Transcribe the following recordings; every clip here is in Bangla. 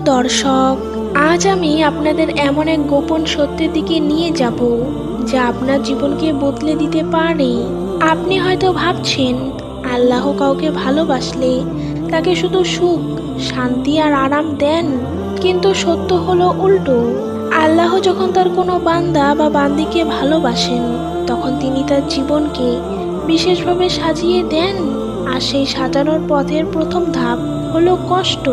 দর্শক, আজ আমি আপনাদের এমন এক গোপন সত্যের দিকে নিয়ে যাব, যা আপনার জীবনকে বদলে দিতে পারে। আপনি হয়তো ভাবছেন, আল্লাহ কাউকে ভালোবাসলে তাকে শুধু সুখ, শান্তি আর আরাম দেন, কিন্তু সত্য হলো উল্টো। আল্লাহ যখন তার কোনো বান্দা বা বান্দিকে ভালোবাসেন, তখন তিনি তার জীবনকে বিশেষভাবে সাজিয়ে দেন। আর সেই সাজানোর পথের প্রথম ধাপ হলো কষ্ট।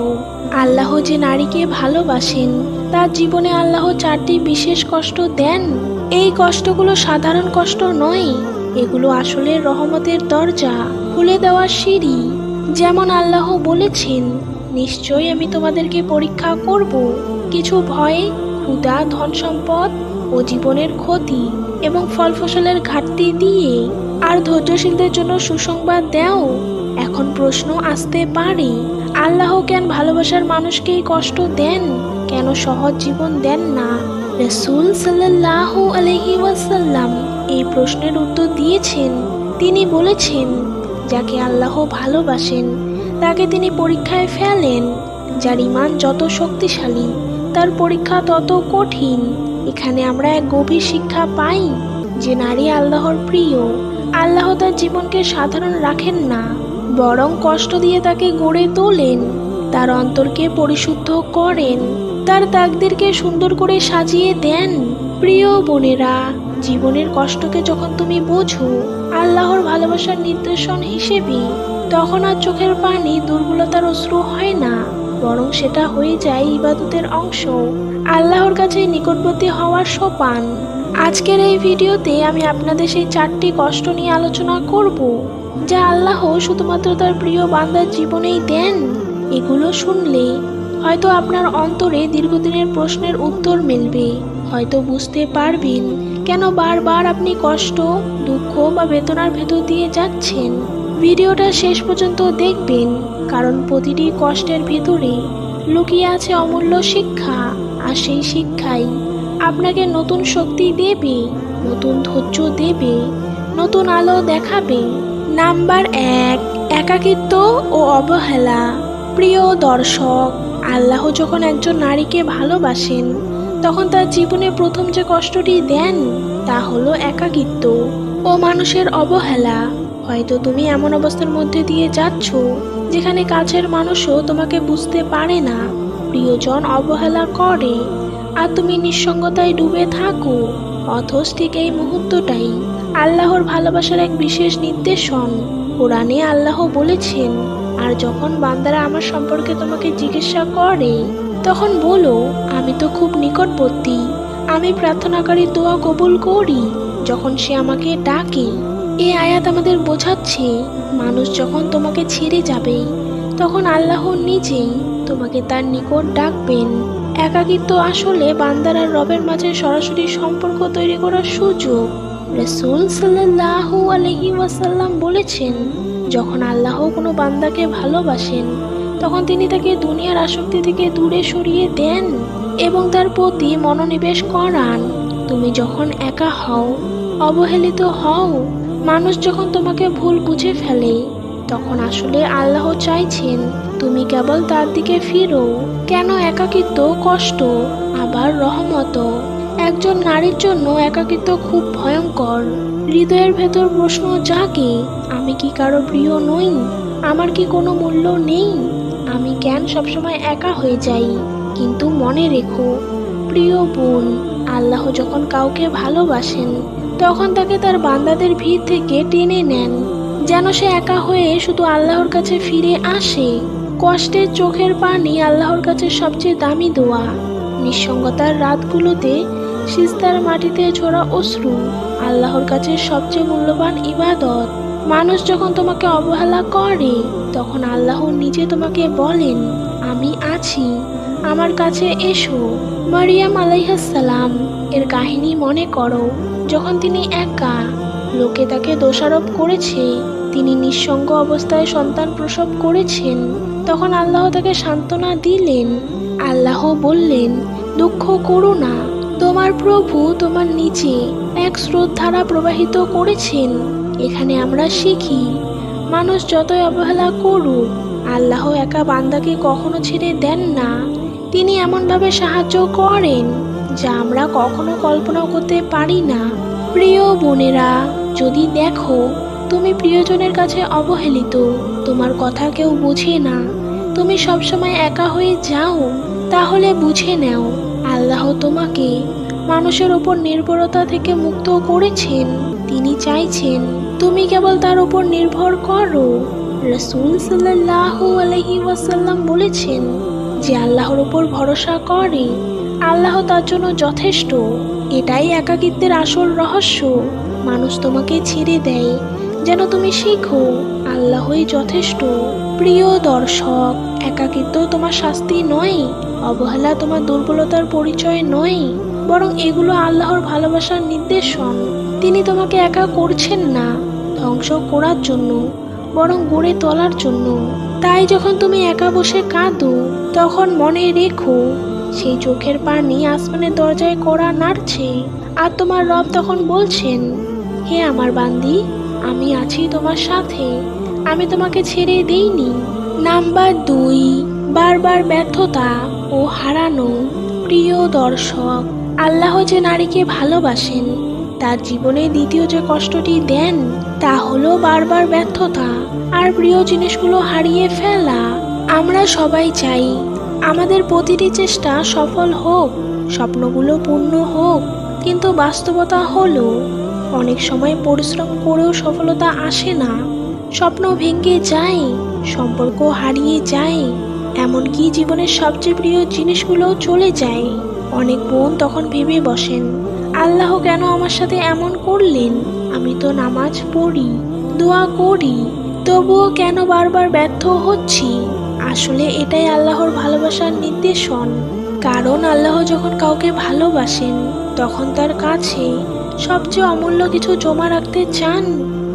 আল্লাহ যে নারীকে ভালোবাসেন, তার জীবনে আল্লাহ চারটি বিশেষ কষ্ট দেন। এই কষ্টগুলো সাধারণ কষ্ট নয়, এগুলো আসলে রহমতের দরজা, খুলে দেওয়ার সিঁড়ি। যেমন আল্লাহ বলেছেন, নিশ্চয়ই আমি তোমাদেরকে পরীক্ষা করব। কিছু ভয় ক্ষুদা ধন সম্পদ ও জীবনের ক্ষতি এবং ফল ফসলের ঘাটতি দিয়ে। আর ধৈর্যশীলদের জন্য সুসংবাদ দাও। এখন প্রশ্ন আসতে পারে, আল্লাহ কেন ভালোবাসার মানুষকেই কষ্ট দেন? কেন সহজ জীবন দেন না? রসুল সাল্লাহ আলহি ওয়াসাল্লাম এই প্রশ্নের উত্তর দিয়েছেন। তিনি বলেছেন, যাকে আল্লাহ ভালোবাসেন, তাকে তিনি পরীক্ষায় ফেলেন। যার ইমান যত শক্তিশালী, তার পরীক্ষা তত কঠিন। এখানে আমরা এক গভীর শিক্ষা পাই, যে নারী আল্লাহর প্রিয়, আল্লাহ তার জীবনকে সাধারণ রাখেন না। বরং কষ্ট দিয়ে তাকে গড়ে তোলেন। তার অন্তরকে পরিশুদ্ধ করেন। তার তাকদেরকে সুন্দর করে সাজিয়ে দেন। প্রিয় বোনেরা, জীবনের কষ্টকে যখন তুমি বোঝো, আল্লাহর ভালোবাসার নির্দেশন হিসেবে, তখন আর চোখের পানি দুর্বলতার অশ্রু হয় না। বরং সেটা হয়ে যায় ইবাদতের অংশ। আল্লাহর কাছে নিকটবর্তী হওয়ার সোপান। আজকের এই ভিডিওতে আমি আপনাদের সেই চারটি কষ্ট নিয়ে আলোচনা করব। যা আল্লাহ শুধুমাত্র তার প্রিয় বান্দার জীবনেই দেন, এগুলো শুনলে হয়তো আপনার অন্তরে দীর্ঘদিনের প্রশ্নের উত্তর মিলবে। হয়তো বুঝতে পারবেন কেন বারবার আপনি কষ্ট, দুঃখ বা বেদনার ভেতর দিয়ে যাচ্ছেন। ভিডিওটা শেষ পর্যন্ত দেখবেন, কারণ প্রতিটি কষ্টের ভেতরে লুকিয়ে আছে অমূল্য শিক্ষা, আর সেই শিক্ষাই আপনাকে নতুন শক্তি দেবে, নতুন ধৈর্য দেবে, নতুন আলো দেখাবে। নাম্বার এক, একাকিত্ব ও অবহেলা। প্রিয় দর্শক, আল্লাহ যখন একজন নারীকে ভালোবাসেন, তখন তার জীবনে প্রথম যে কষ্টটি দেন, তা হলো একাকিত্ব ও মানুষের অবহেলা। হয়তো তুমি এমন অবস্থার মধ্যে দিয়ে যাচ্ছ, যেখানে কাছের মানুষও তোমাকে বুঝতে পারে না। প্রিয়জন অবহেলা করে, আর তুমি নিঃসঙ্গতায় ডুবে থাকো, অথচ ঠিক এই মুহূর্তটাই আল্লাহর ভালোবাসার এক বিশেষ নির্দেশন কোরআনে আল্লাহ বলেছেন, আর যখন বান্দারা আমার সম্পর্কে তোমাকে জিজ্ঞাসা করে, তখন বলো, আমি তো খুব নিকটবর্তী। আমি প্রার্থনাকারী দোয়া কবুল করি, যখন সে আমাকে ডাকে। এ আয়াত আমাদের বোঝাচ্ছে, মানুষ যখন তোমাকে ছেড়ে যাবে, তখন আল্লাহ নিজেই তোমাকে তার নিকট ডাকবেন। একাকিত্ব আসলে বান্দার আর রবের মাঝে সরাসরি সম্পর্ক তৈরি করার সুযোগ। রসুল সাল্লাহ আলহি ওয়াসাল্লাম বলেছেন, যখন আল্লাহ কোনো বান্দাকে ভালোবাসেন, তখন তিনি তাকে দুনিয়ার আসক্তি থেকে দূরে সরিয়ে দেন এবং তার প্রতি মনোনিবেশ করান। তুমি যখন একা হও, অবহেলিত হও, মানুষ যখন তোমাকে ভুল বুঝে ফেলে, তখন আসলে আল্লাহ চাইছেন, তুমি কেবল তার দিকে ফিরো, কেন একাকিত্ব, কষ্ট, আবার রহমত একজন নারীর জন্য একাকিত্ব খুব ভয়ঙ্কর। হৃদয়ের ভেতর প্রশ্ন জাগে আমি কি কারও প্রিয় নই? আমার কি কোনো মূল্য নেই? আমি কেন সবসময় একা হয়ে যাই? কিন্তু মনে রেখো, প্রিয় বোন, আল্লাহ যখন কাউকে ভালোবাসেন, তখন তাকে তার বান্দাদের ভিড় থেকে টেনে নেন। যেন সে একা হয়ে শুধু আল্লাহর কাছে ফিরে আসে। কষ্টের চোখের পানি আল্লাহর কাছে সবচেয়ে দামি দোয়া। নিঃসঙ্গতার রাতগুলোতে সিস্তার মাটিতে ঝোড়া অশ্রু, আল্লাহর কাছে সবচেয়ে মূল্যবান ইবাদত। মানুষ যখন তোমাকে অবহেলা করে, তখন আল্লাহ নিজে তোমাকে বলেন, আমি আছি, আমার কাছে এসো। মারিয়াম আলাইহাসালাম এর কাহিনী মনে করো। যখন তিনি একা, লোকে তাকে দোষারোপ করেছে, তিনি নিঃসঙ্গ অবস্থায় সন্তান প্রসব করেছেন, তখন আল্লাহ তাকে সান্ত্বনা দিলেন। আল্লাহ বললেন, দুঃখ করো না তোমার প্রভু তোমার নিচে এক স্রোতধারা প্রবাহিত করেছেন। এখানে আমরা শিখি, মানুষ যতই অবহেলা করুক, আল্লাহ একা বান্দাকে কখনো ছেড়ে দেন না। তিনি এমনভাবে সাহায্য করেন যা আমরা কখনো কল্পনা করতে পারি না। প্রিয় বোনেরা, যদি দেখো তুমি প্রিয়জনের কাছে অবহেলিত, তোমার কথা কেউ বুঝে না, তুমি সবসময় একা হয়ে যাও, তাহলে বুঝে নাও আল্লাহ তোমাকে। মানুষের উপর নির্ভরতা থেকে মুক্ত করেছেন। তিনি চাইছেন, তুমি কেবল তার উপর নির্ভর করো। রসুল সাল্লাহ আলহি ওয়াসাল্লাম বলেছেন, যে আল্লাহর উপর ভরসা করে, আল্লাহ তার জন্য যথেষ্ট। এটাই একাকিত্বের আসল রহস্য। মানুষ তোমাকে ছেড়ে দেয়। যেন তুমি শিখো, আল্লাহই যথেষ্ট। প্রিয় দর্শক, একাকিত্ব তোমার শাস্তি নয়। অবহেলা তোমার দুর্বলতার পরিচয় নয়, বরং এগুলো আল্লাহর ভালোবাসার নির্দেশন। তিনি তোমাকে একা করছেন না, ধ্বংস করার জন্য, বরং গড়ে তোলার জন্য। তাই যখন তুমি একা বসে কাঁদো, তখন মনে রেখো, সেই চোখের পানি আসমানের দরজায় কড়া নাড়ছে, আর তোমার রব তখন বলছেন, হে আমার বান্দি, আমি আছি তোমার সাথে। আমি তোমাকে ছেড়ে দেইনি। নাম্বার দুই, বারবার ব্যর্থতা। ও হারানো প্রিয় দর্শক। আল্লাহ যে নারীকে ভালোবাসেন, তার জীবনে দ্বিতীয় যে কষ্টটি দেন, তা হলো বারবার ব্যর্থতা। আর প্রিয় জিনিসগুলো হারিয়ে ফেলা। আমরা সবাই চাই আমাদের প্রতিটি চেষ্টা সফল হোক, স্বপ্নগুলো পূর্ণ হোক, কিন্তু বাস্তবতা হলো অনেক সময় পরিশ্রম করেও সফলতা আসে না। স্বপ্ন ভেঙে যায়, সম্পর্ক হারিয়ে যায় এমনকি জীবনের সবচেয়ে প্রিয় জিনিসগুলোও চলে যায়। অনেক বোন তখন ভেবে বসেন, আল্লাহ কেন আমার সাথে এমন করলেন? আমি তো নামাজ পড়ি, দোয়া করি, তবুও কেন বারবার ব্যর্থ হচ্ছি? আসলে এটাই আল্লাহর ভালোবাসার নির্দেশন। কারণ আল্লাহ যখন কাউকে ভালোবাসেন, তখন তার কাছে সবচেয়ে অমূল্য কিছু জমা রাখতে চান।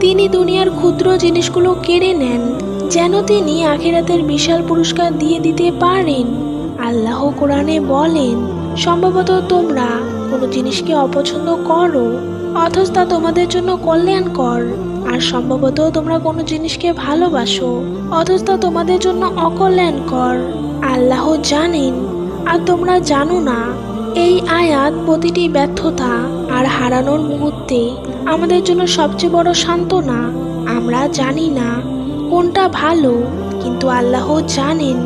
তিনি দুনিয়ার ক্ষুদ্র জিনিসগুলো কেড়ে নেন। যেন তিনি আখিরাতের বিশাল পুরস্কার দিয়ে দিতে পারেন। আল্লাহ কোরআনে বলেন, সম্ভবত তোমরা কোনো জিনিসকে অপছন্দ করো, অথচ তা তোমাদের জন্য কল্যাণকর। আর সম্ভবত তোমরা কোনো জিনিসকে ভালোবাসো, অথচ তা তোমাদের জন্য অকল্যাণকর। আল্লাহ জানেন, আর তোমরা জানো না, এই আয়াত প্রতিটি ব্যর্থতা আর হারানোর মুহূর্তে আমাদের জন্য সবচেয়ে বড় সান্ত্বনা। আমরা জানি না কোনটা ভালো, কিন্তু আল্লাহ জানেন।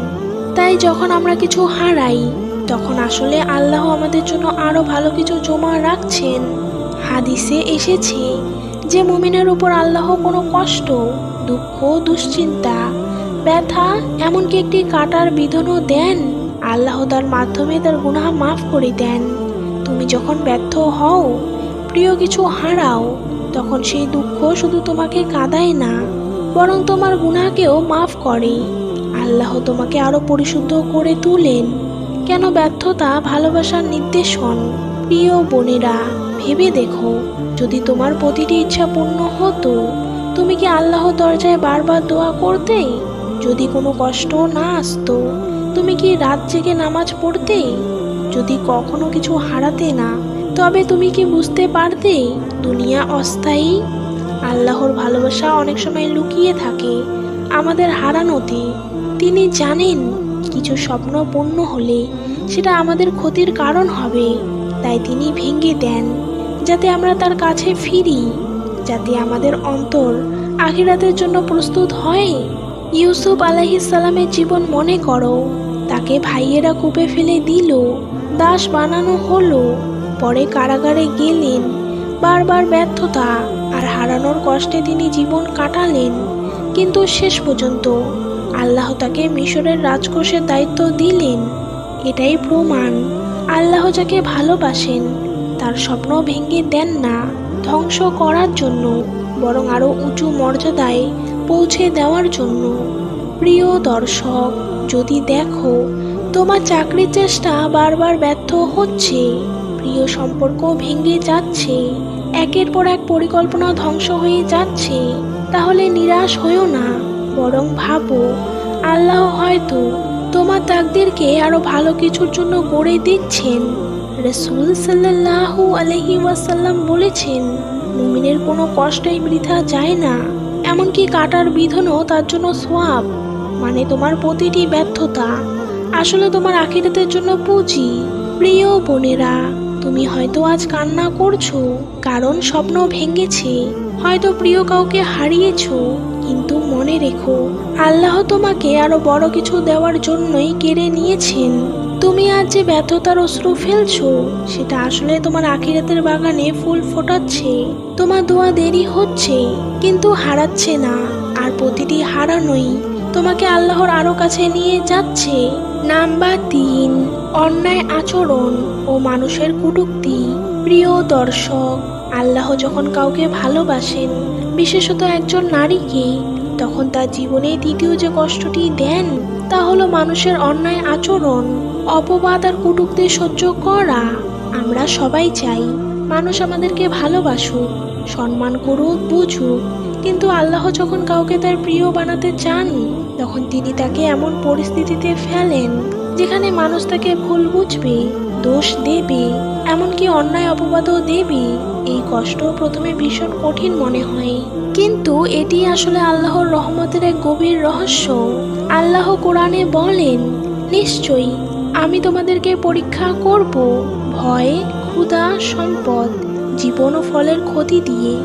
তাই যখন আমরা কিছু হারাই, তখন আসলে আল্লাহ আমাদের জন্য আরও ভালো কিছু জমা রাখছেন। হাদিসে এসেছে যে মুমিনের উপর আল্লাহ কোনো কষ্ট, দুঃখ, দুশ্চিন্তা, ব্যথা, এমনকি একটি কাটার বিধনও দেন। আল্লাহ তার মাধ্যমে তার গুনাহ মাফ করে দেন। তুমি যখন ব্যর্থ হও, প্রিয় কিছু হারাও, তখন সেই দুঃখ শুধু তোমাকে কাঁদায় না বরং তোমার গুনাহকেও মাফ করে। আল্লাহ তোমাকে আরও পরিশুদ্ধ করে তুলেন। কেন ব্যর্থতা ভালোবাসার নির্দেশন? প্রিয় বোনেরা, ভেবে দেখো, যদি তোমার প্রতিটি ইচ্ছা পূর্ণ হতো, তুমি কি আল্লাহ দরজায় বারবার দোয়া করতে? যদি কোনো কষ্ট না আসতো, তুমি কি রাত জেগে নামাজ পড়তে? যদি কখনো কিছু হারাতে না, তবে তুমি কি বুঝতে পারতে, দুনিয়া অস্থায়ী? আল্লাহর ভালোবাসা অনেক সময় লুকিয়ে থাকে, আমাদের হারানোতে তিনি জানেন, কিছু স্বপ্ন পূর্ণ হলে সেটা আমাদের ক্ষতির কারণ হবে। তাই তিনি ভেঙে দেন, যাতে আমরা তার কাছে ফিরি, যাতে আমাদের অন্তর আখিরাতের জন্য প্রস্তুত হয়। ইউসুফ আলাহিসাল্লামের জীবন মনে করো, তাকে ভাইয়েরা কূপে ফেলে দিল, দাস বানানো হলো, পরে কারাগারে গেলেন। বারবার ব্যর্থতা আর হারানোর কষ্টে তিনি জীবন কাটালেন। কিন্তু শেষ পর্যন্ত আল্লাহ তাকে মিশরের রাজকোষের দায়িত্ব দিলেন। এটাই প্রমাণ। আল্লাহ যাকে ভালোবাসেন, তার স্বপ্ন ভেঙে দেন না। ধ্বংস করার জন্য, বরং আরও উঁচু মর্যাদায় পৌঁছে দেওয়ার জন্য। প্রিয় দর্শক, যদি দেখো, তোমার চাকরির চেষ্টা বারবার ব্যর্থ হচ্ছে। প্রিয় সম্পর্ক ভেঙে যাচ্ছে। একের পর এক পরিকল্পনা ধ্বংস হয়ে যাচ্ছে। তাহলে নিরাশ হয়েও না, বরং ভাবো, আল্লাহ হয়তো তোমার তাকদেরকে আরও ভালো কিছুর জন্য গড়ে দিচ্ছেন। রসুল সাল্লাহু আলহি ওয়াসাল্লাম বলেছেন, মুমিনের কোনো কষ্টই বৃথা যায় না, এমনকি কাটার বিধানও তার জন্য সোয়াব মানে তোমার প্রতিটি ব্যর্থতা। আসলে তোমার আখিরাতের জন্য পুঁজি। প্রিয় বোনেরা তুমি হয়তো আজ কান্না করছ, কারণ স্বপ্ন ভেঙেছে। হয়তো প্রিয় কাউকে হারিয়েছো, কিন্তু মনে রেখো, আল্লাহ তোমাকে আরও বড় কিছু দেওয়ার জন্যই কেড়ে নিয়েছেন। তুমি আজ যে ব্যর্থতার অশ্রু ফেলছো, সেটা আসলে তোমার আখিরাতের বাগানে ফুল ফোটাচ্ছে। তোমার দোয়া দেরি হচ্ছে, কিন্তু হারাচ্ছে না, আর প্রতিটি হারানোই তোমাকে আল্লাহর আরও কাছে নিয়ে যাচ্ছে। নাম্বার তিন। অন্যায় আচরণ ও মানুষের কুটুক্তি। প্রিয় দর্শক, আল্লাহ যখন কাউকে ভালোবাসেন, বিশেষত একজন নারীকে, তখন তার জীবনে দ্বিতীয় যে কষ্টটি দেন, তা হলো মানুষের অন্যায় আচরণ, অপবাদ আর কুটুক্তি সহ্য করা। আমরা সবাই চাই মানুষ আমাদেরকে ভালোবাসুক, সম্মান করুক, বুঝুক, কিন্তু আল্লাহ যখন কাউকে তার প্রিয় বানাতে চান তখন তিনি তাকে এমন পরিস্থিতিতে ফেলেন যেখানে মানুষ তাকে ভুল বুঝবে, দোষ দেবে, এমনকি অন্যায় অপবাদও দেবে। এই কষ্ট প্রথমে ভীষণ কঠিন মনে হয়। কিন্তু এটি আসলে আল্লাহর রহমতের এক গভীর রহস্য। আল্লাহ কোরআনে বলেন, নিশ্চয়ই আমি তোমাদেরকে পরীক্ষা করব ভয়, ক্ষুধা, সম্পদ, জীবন ও ফলের ক্ষতি দিয়ে।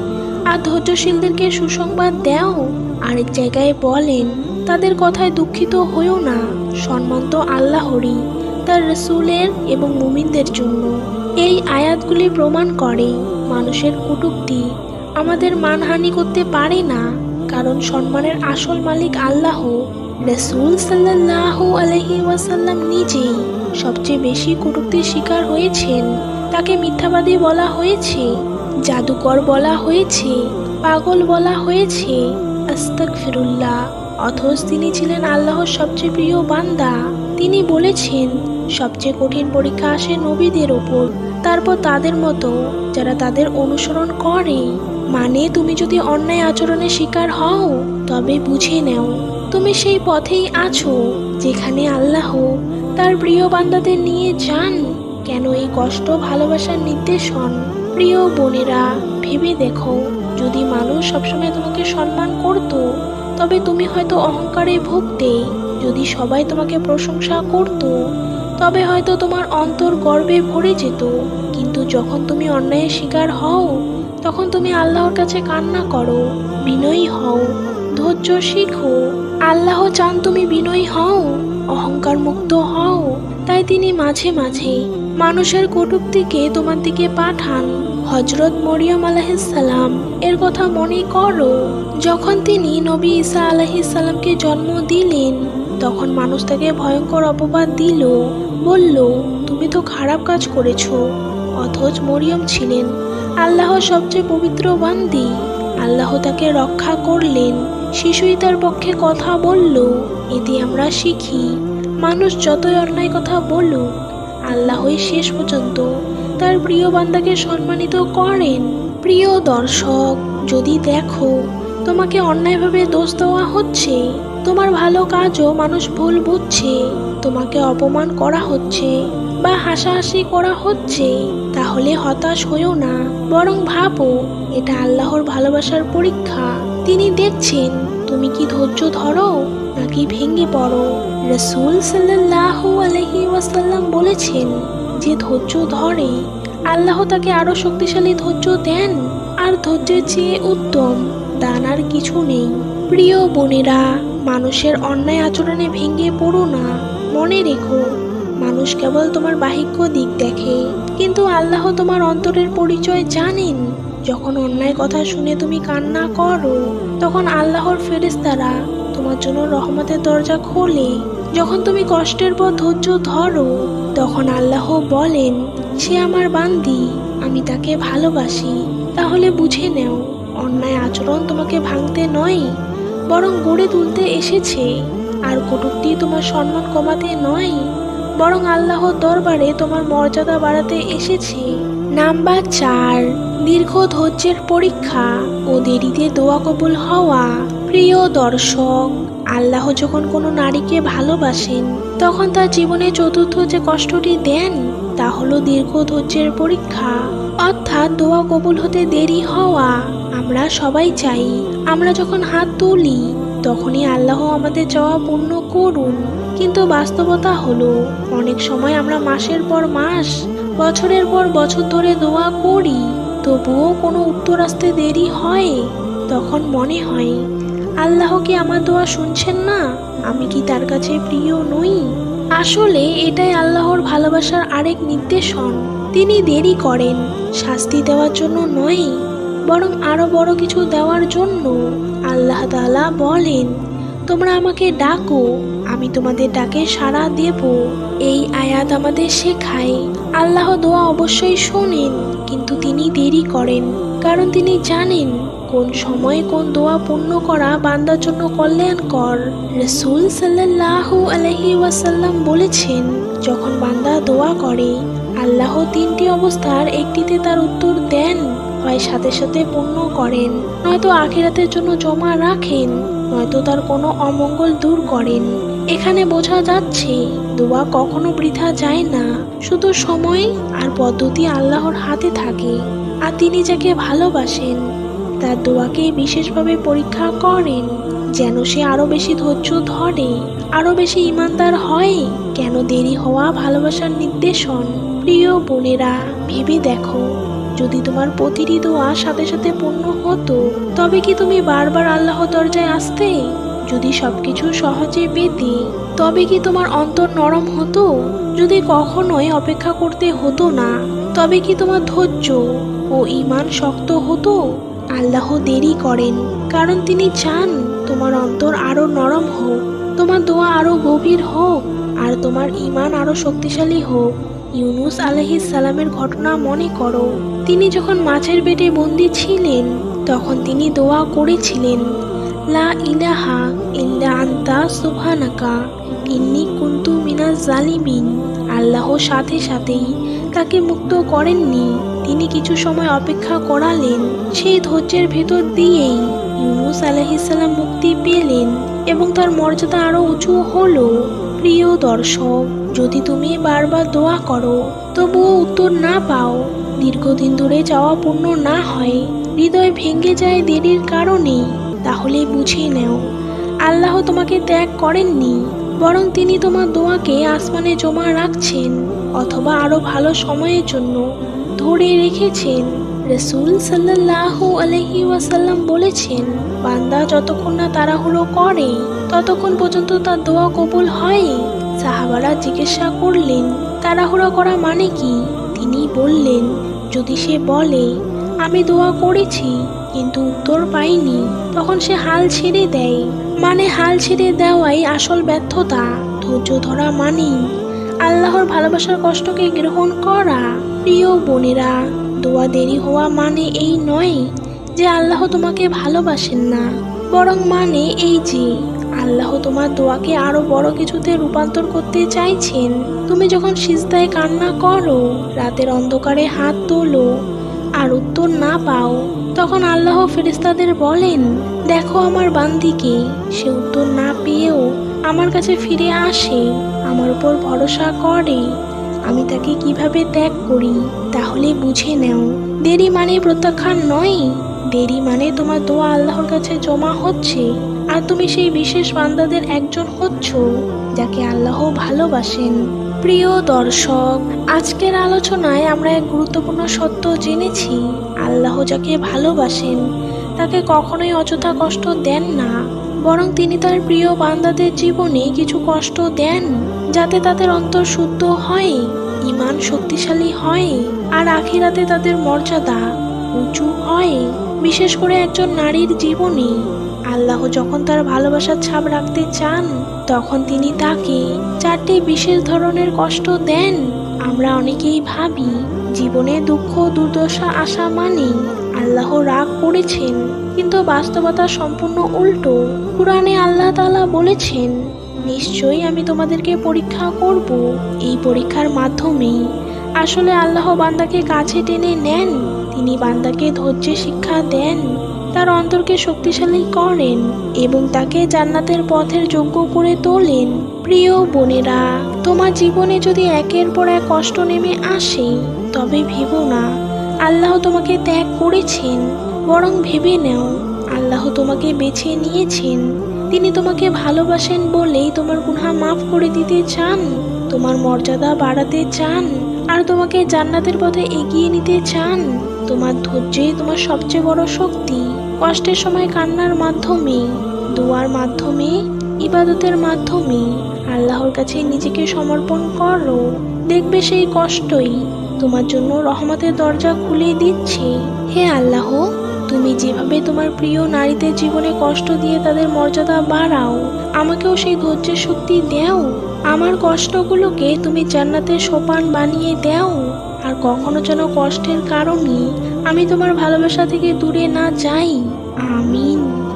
আর ধৈর্যশীলদেরকে সুসংবাদ দাও। আরেক জায়গায় বলেন তাদের কথায় দুঃখিত হইও না। সম্মান তো আল্লাহরই, তার রসুলের এবং মুমিনদের জন্য। এই আয়াতগুলি প্রমাণ করে মানুষের কটূক্তি। আমাদের মানহানি করতে পারে না, কারণ সম্মানের আসল মালিক আল্লাহ। রসুল সাল্লাহ আলহি ওয়াসাল্লাম নিজেই সবচেয়ে বেশি কটূক্তির শিকার হয়েছেন। তাকে মিথ্যাবাদী বলা হয়েছে, জাদুকর বলা হয়েছে, পাগল বলা হয়েছে। আস্তাক ফিরুল্লাহ অথচ তিনি ছিলেন আল্লাহর সবচেয়ে প্রিয় বান্দা। তিনি বলেছেন, সবচেয়ে কঠিন পরীক্ষা আসে নবীদের ওপর। তারপর তাদের মতো যারা তাদের অনুসরণ করে। মানে তুমি যদি অন্যায় আচরণের শিকার হও, তবে বুঝে নাও, তুমি সেই পথেই আছো, যেখানে আল্লাহ তার প্রিয় বান্দাদের নিয়ে যান। কেন এই কষ্ট ভালোবাসার নির্দেশন প্রিয় বোনেরা, ভেবে দেখো, যদি মানুষ সবসময় তোমাকে সম্মান করত তবে তুমি হয়তো অহংকারে ভুগতে। যদি সবাই তোমাকে প্রশংসা করত, তবে হয়তো তোমার অন্তর গর্বে ভরে যেত। কিন্তু যখন তুমি অন্যায়ের শিকার হও, তখন তুমি আল্লাহর কাছে কান্না করো, বিনয়ী হও, ধৈর্য শিখো। আল্লাহ চান তুমি বিনয়ী হও, অহংকার মুক্ত হও। তাই তিনি মাঝে মাঝে মানুষের কটুক্তিকে তোমার দিকে পাঠান। হজরত মরিয়ম আলাহিসাল্লাম এর কথা মনে করো, যখন তিনি নবী ঈসা আলাহিসাল্লামকে জন্ম দিলেন, তখন মানুষ তাকে ভয়ঙ্কর অপবাদ দিল, বলল, তুমি তো খারাপ কাজ করেছ, অথচ মরিয়ম ছিলেন আল্লাহর সবচেয়ে পবিত্র বান্দি। আল্লাহ তাকে রক্ষা করলেন, শিশুই তার পক্ষে কথা বলল এতে আমরা শিখি। মানুষ যতই অন্যায় কথা বলুক, আল্লাহই শেষ পর্যন্ত তার প্রিয় বান্দাকে সম্মানিত করেন। প্রিয় দর্শক, যদি দেখো, তোমাকে অন্যায়ভাবে দোষ দেওয়া হচ্ছে। তোমার ভালো কাজও মানুষ ভুল বুঝছে। তোমাকে অপমান করা হচ্ছে বা হাসাহাসি করা হচ্ছে, তাহলে হতাশ হয়েও না। বরং ভাবো, এটা আল্লাহর ভালোবাসার পরীক্ষা। তিনি দেখছেন, তুমি কি ধৈর্য ধরো নাকি ভেঙে পড়ো? রসুল সাল্লাহ আলহি ওয়াসাল্লাম বলেছেন যে ধৈর্য ধরে, আল্লাহ তাকে আরও শক্তিশালী ধৈর্য দেন, আর ধৈর্যের চেয়ে উত্তম দান আর কিছু নেই। প্রিয় বোনেরা, মানুষের অন্যায় আচরণে ভেঙে পড়ো না। মনে রেখো, মানুষ কেবল তোমার বাহিক্য দিক দেখে, কিন্তু আল্লাহ তোমার অন্তরের পরিচয় জানেন। যখন অন্যায় কথা শুনে তুমি কান্না করো, তখন আল্লাহর ফেরেস্তারা তোমার জন্য রহমতের দরজা খোলে। যখন তুমি কষ্টের পর ধৈর্য ধরো, তখন আল্লাহ বলেন, সে আমার বান্দি, আমি তাকে ভালোবাসি। তাহলে বুঝে নেও, অন্যায় আচরণ তোমাকে ভাঙতে নয়, বরং গড়ে তুলতে এসেছে। আর কটূক্তি তোমার সম্মান কমাতে নয়, বরং আল্লাহর দরবারে তোমার মর্যাদা বাড়াতে এসেছে। নাম্বার চার, দীর্ঘ ধৈর্যের পরীক্ষা ও দেরিতে দোয়া কবুল হওয়া। প্রিয় দর্শক আল্লাহ যখন কোনো নারীকে ভালোবাসেন, তখন তার জীবনে চতুর্থ যে কষ্টটি দেন, তা হলো দীর্ঘ ধৈর্যের পরীক্ষা। অর্থাৎ দোয়া কবুল হতে দেরি হওয়া। আমরা সবাই চাই, আমরা যখন হাত তুলি, তখনই আল্লাহ আমাদের চাওয়া পূর্ণ করুন। কিন্তু বাস্তবতা হলো, অনেক সময় আমরা মাসের পর মাস, বছরের পর বছর ধরে দোয়া করি, তবুও কোনো উত্তর আসতে দেরি হয়, তখন মনে হয় আল্লাহ কি আমার দোয়া শুনছেন না? আমি কি তার কাছে প্রিয় নই? আসলে এটাই আল্লাহর ভালোবাসার আরেক নির্দেশন। তিনি দেরি করেন, শাস্তি দেওয়ার জন্য নয়, বরং আরও বড় কিছু দেওয়ার জন্য। আল্লাহ তাআলা বলেন, তোমরা আমাকে ডাকো, আমি তোমাদের ডাকে সাড়া দেব। এই আয়াত আমাদের শেখায়। আল্লাহ দোয়া অবশ্যই শোনেন, কিন্তু তিনি দেরি করেন। কারণ তিনি জানেন কোন সময়ে কোন দোয়া পূর্ণ করা বান্দার জন্য কল্যাণকর। রসুল সাল্লাল্লাহু আলহি ওয়াসাল্লাম বলেছেন, যখন বান্দা দোয়া করে, আল্লাহ তিনটি অবস্থার একটিতে তার উত্তর দেন, হয় সাথে সাথে পূর্ণ করেন, নয়তো আখিরাতের জন্য জমা রাখেন, নয়তো তার কোনো অমঙ্গল দূর করেন। এখানে বোঝা যাচ্ছে দোয়া কখনো বৃথা যায় না। শুধু সময় আর পদ্ধতি আল্লাহর হাতে থাকে আর তিনি যাকে ভালোবাসেন, তার দোয়াকে বিশেষভাবে পরীক্ষা করেন। যেন সে আরও বেশি ধৈর্য ধরে, আরও বেশি ইমানদার হয়, কেন দেরি হওয়া ভালোবাসার নির্দেশন। প্রিয় বোনেরা, ভেবে দেখো, যদি তোমার প্রতিটি দোয়া সাথে সাথে পূর্ণ হতো, তবে কি তুমি বারবার আল্লাহ দরজায় আসতে? যদি সবকিছু সহজে পেতে, তবে কি তোমার অন্তর নরম হতো? যদি কখনোই অপেক্ষা করতে হতো না, তবে কি তোমার ধৈর্য ও ইমান শক্ত হতো? আল্লাহ দেরি করেন, কারণ তিনি চান তোমার অন্তর আরও নরম হোক, তোমার দোয়া আরও গভীর হোক, আর তোমার ঈমান আরও শক্তিশালী হোক। ইউনুস আলহিস সালামের ঘটনা মনে করো। তিনি যখন মাছের পেটে বন্দি ছিলেন, তখন তিনি দোয়া করেছিলেন। লা ইলাহা ইল্লা আন্তা সুবহানাকা, ইন্নি কুন্তু মিনাজ জালিমিন। আল্লাহ সাথে সাথেই তাকে মুক্ত করেননি। তিনি কিছু সময় অপেক্ষা করালেন সেই ধৈর্যের ভেতর দিয়েই। ইউনুস আলহিসাল্লাম মুক্তি পেলেন এবং তার মর্যাদা আরও উঁচু হলো। প্রিয় দর্শক, যদি তুমি বারবার দোয়া করো, তবুও উত্তর না পাও। দীর্ঘদিন ধরে যাওয়া পূর্ণ না হয়, হৃদয় ভেঙে যায় দেরির কারণে তাহলে বুঝে নেও। আল্লাহ তোমাকে ত্যাগ করেননি, বরং তিনি তোমার দোয়াকে আসমানে জমা রাখছেন অথবা আরও ভালো সময়ের জন্য ধরে রেখেছেন। রসুল সাল্লাল্লাহু আলহি ওয়াসাল্লাম বলেছেন, বান্দা যতক্ষণ না তাড়াহুড়ো করে, ততক্ষণ পর্যন্ত তার দোয়া কবুল হয়। সাহাবারা জিজ্ঞাসা করলেন, তাড়াহুড়ো করা মানে কি? তিনি বললেন, যদি সে বলে, আমি দোয়া করেছি কিন্তু উত্তর পাইনি। তখন সে হাল ছেড়ে দেয়। মানে হাল ছেড়ে দেওয়াই আসল ব্যর্থতা। ধৈর্য ধরা মানেই আল্লাহর ভালোবাসার কষ্টকে গ্রহণ করা। প্রিয় বোনেরা, দোয়া দেরি হওয়া মানে এই নয় যে আল্লাহ তোমাকে ভালোবাসেন না। বরং মানে এই যে, আল্লাহ তোমার দোয়াকে আরও বড় কিছুতে রূপান্তর করতে চাইছেন। তুমি যখন সিজদায় কান্না করো, রাতের অন্ধকারে হাত তোলো আর উত্তর না পাও তখন আল্লাহ ফেরিস্তাদের বলেন, দেখো আমার বান্দিকে, সে উত্তর না পেয়েও আমার কাছে ফিরে আসে, আমার উপর ভরসা করে। আমি তাকে কীভাবে ত্যাগ করি, তাহলে বুঝে নেও। দেরি মানে প্রত্যাখ্যান নয়, দেরি মানে তোমার দোয়া আল্লাহর কাছে জমা হচ্ছে, আর তুমি সেই বিশেষ বান্দাদের একজন হচ্ছ, যাকে আল্লাহ ভালোবাসেন। প্রিয় দর্শক, আজকের আলোচনায় আমরা এক গুরুত্বপূর্ণ সত্য জেনেছি। আল্লাহ যাকে ভালোবাসেন, তাকে কখনোই অযথা কষ্ট দেন না, বরং তিনি তার প্রিয় বান্দাদের জীবনে কিছু কষ্ট দেন, যাতে তাদের অন্তর শুদ্ধ হয় ইমান শক্তিশালী হয়, আর আখিরাতে তাদের মর্যাদা উঁচু হয়। বিশেষ করে একজন নারীর জীবনে আল্লাহ যখন তার ভালোবাসার ছাপ রাখতে চান, তখন তিনি তাকে চারটি বিশেষ ধরনের কষ্ট দেন। আমরা অনেকেই ভাবি, জীবনে দুঃখ, দুর্দশা আসা মানে আল্লাহ রাগ করেছেন, কিন্তু বাস্তবতা সম্পূর্ণ উল্টো। কোরআনে আল্লাহ তালা বলেছেন, নিশ্চয়ই আমি তোমাদেরকে পরীক্ষা করব। এই পরীক্ষার মাধ্যমেই আসলে আল্লাহ বান্দাকে কাছে টেনে নেন। তিনি বান্দাকে ধৈর্যের শিক্ষা দেন। তার অন্তরকে শক্তিশালী করেন এবং তাকে জান্নাতের পথের যোগ্য করে তোলেন। প্রিয় বোনেরা, তোমার জীবনে যদি একের পর এক কষ্ট নেমে আসে, তবে ভেবো না, আল্লাহ তোমাকে ত্যাগ করেছেন। বরং ভেবে নাও, আল্লাহ তোমাকে বেছে নিয়েছেন। তিনি তোমাকে ভালোবাসেন বলেই তোমার গুনহা মাফ করে দিতে চান, তোমার মর্যাদা বাড়াতে চান, আর তোমাকে জান্নাতের পথে এগিয়ে নিতে চান। তোমার ধৈর্যই তোমার সবচেয়ে বড় শক্তি। কষ্টের সময় কান্নার মাধ্যমে, দোয়ার মাধ্যমে, ইবাদতের মাধ্যমে আল্লাহর কাছে নিজেকে সমর্পণ করো। দেখবে সেই কষ্টই তোমার জন্য রহমতের দরজা খুলে দিচ্ছে। হে আল্লাহ, তুমি যেভাবে তোমার প্রিয় নারীদের জীবনে কষ্ট দিয়ে তাদের মর্যাদা বাড়াও, আমাকেও সেই ধৈর্যের শক্তি দাও। আমার কষ্টগুলোকে তুমি জান্নাতের সোপান বানিয়ে দাও। আর কখনো যেন কষ্টের কারণে আমি তোমার ভালোবাসা থেকে দূরে না যাই। আমিন।